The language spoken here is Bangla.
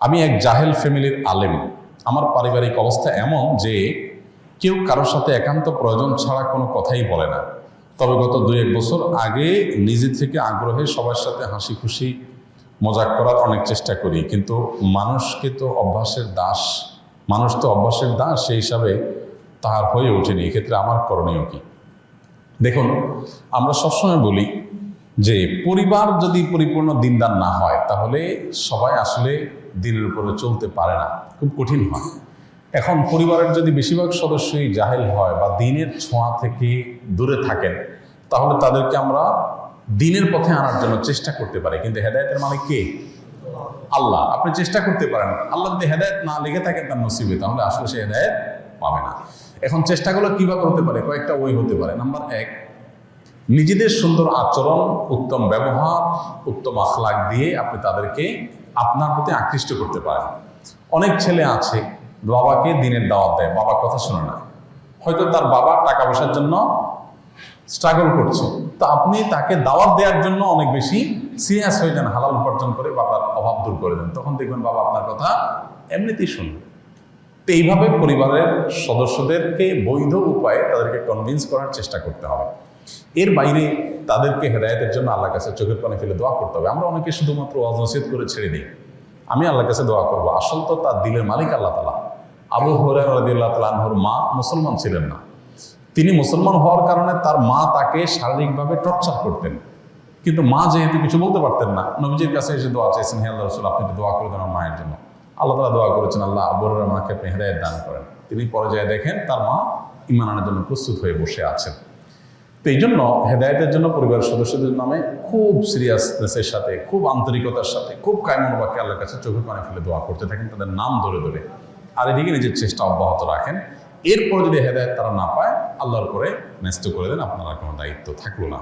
আমি এক জাহেল ফ্যামিলির আলেম। আমার পারিবারিক অবস্থা এমন যে কেউ কারোর সাথে একান্ত প্রয়োজন ছাড়া কোনো কথাই বলে না। তবে গত দুই এক বছর আগে নিজে থেকে আগ্রহে সবার সাথে হাসি খুশি মজাক করার অনেক চেষ্টা করি। কিন্তু মানুষকে তো অভ্যাসের দাস, মানুষ তো অভ্যাসের দাস সেই হিসাবে তাহার হয়ে ওঠেনি। এক্ষেত্রে আমার করণীয় কি? দেখুন, আমরা সবসময় বলি যে পরিবার যদি পরিপূর্ণ দিনদার না হয়, তাহলে সবাই আসলে দিনের উপরে চলতে পারে না। খুব কঠিন হয়। এখন পরিবারের যদি বেশিরভাগ সদস্যই জাহেল হয় বা দিনের ছোঁয়া থেকে দূরে থাকেন, তাহলে তাদেরকে আমরা দিনের পথে আনার জন্য চেষ্টা করতে পারি। কিন্তু হেদায়তের মানে কে? আল্লাহ। আপনি চেষ্টা করতে পারেন। আল্লাহ যদি হেদায়ত না লেগে থাকেন তার নসিবে, তাহলে আসলে সে হেদায়ত পাবে না। এখন চেষ্টাগুলো কীভাবে হতে পারে? কয়েকটা ওই হতে পারে। নাম্বার এক নিজেদের সুন্দর আচরণ, উত্তম ব্যবহার, উত্তম আখলাক দিয়ে আপনি তাদেরকে আপনার প্রতি আকৃষ্ট করতে পারেন। অনেক ছেলে আছে, বাবাকে দিনের দাওয়াত দেয় বাবার কথা শোনে না। হয়তো তার বাবা টাকা পয়সার জন্য স্ট্রাগল করছে। তো আপনি তাকে দাওয়াত দেওয়ার জন্য অনেক বেশি সিরিয়াস হয়ে যান, হালাল উপার্জন করে বাবার অভাব দূর করে দেন। তখন দেখবেন বাবা আপনার কথা এমনিতেই শুনবে। তো এইভাবে পরিবারের সদস্যদেরকে বৈধ উপায়ে তাদেরকে কনভিন্স করার চেষ্টা করতে হবে। এর বাইরে তাদেরকে হেদায়তের জন্য আল্লাহর কাছে চোখের পানি ফেলে দোয়া করতে হবে। আমরা অনেকে শুধুমাত্র নসিহত করে ছেড়ে দিই। আমি আল্লাহ কাছে দোয়া করব। আসল তো তার দিলের মালিক আল্লাহ তালা আবু হরাই রাদিল্লাহ তালাহর মা মুসলমান ছিলেন না। তিনি মুসলমান হওয়ার কারণে তার মা তাকে শারীরিকভাবে টর্চার করতেন। কিন্তু মা যেহেতু কিছু বলতে পারতেন না, নবীজির কাছে এসে দোয়া চাইছেন হে আল্লাহ রসুল, আপনি দোয়া করে দেন আমার মায়ের জন্য। আল্লাহ তালা দোয়া করেছেন, আল্লাহ আবুর মাকে আপনি হেদায়ত দান করেন। তিনি পরে পর্যায়ে দেখেন তার মা ইমান আনার জন্য প্রস্তুত হয়ে বসে আছেন। তো এই জন্য হেদায়তের জন্য পরিবারের সদস্যদের নামে খুব সিরিয়াসনেসের সাথে, খুব আন্তরিকতার সাথে, খুব কায়মনোবাক্যে আল্লাহর কাছে চোখে পানে ফেলে দোয়া করতে থাকেন, তাদের নাম ধরে ধরে। আর এদিকে নিজের চেষ্টা অব্যাহত রাখেন। এরপর যদি হেদায়ত তারা না পায়, আল্লাহর পরে ন্যস্ত করে দেন, আপনারা কোনো দায়িত্ব থাকল না।